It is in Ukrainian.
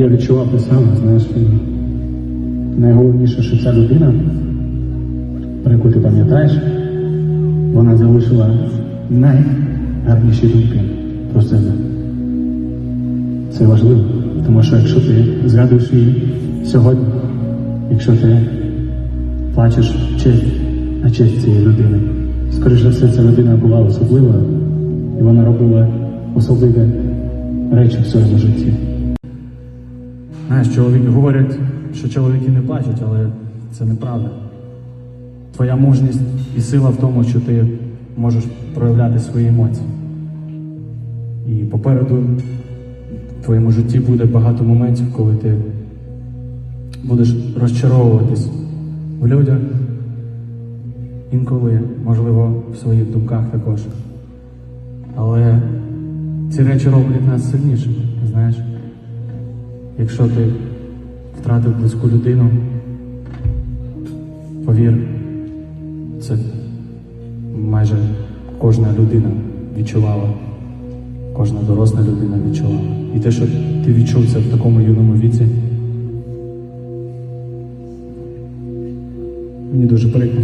я відчував те саме, знаєш, і найголовніше, що ця людина, про яку ти пам'ятаєш, вона залишила найгарніші думки про себе. Це важливо, тому що якщо ти згадуєш її сьогодні, якщо ти плачеш честь на честь цієї людини, скоріш за все, ця людина була особливою, і вона робила особливі речі в своєму житті. Знаєш, чоловіки говорять, що чоловіки не плачуть, але це неправда. Твоя мужність і сила в тому, що ти можеш проявляти свої емоції. І попереду в твоєму житті буде багато моментів, коли ти будеш розчаровуватись в людях, інколи, можливо, в своїх думках також. Але ці речі роблять нас сильнішими, знаєш. Якщо ти втратив близьку людину, повір, це майже кожна людина відчувала, кожна доросла людина відчувала. І те, що ти відчув це в такому юному віці, мені дуже прикро.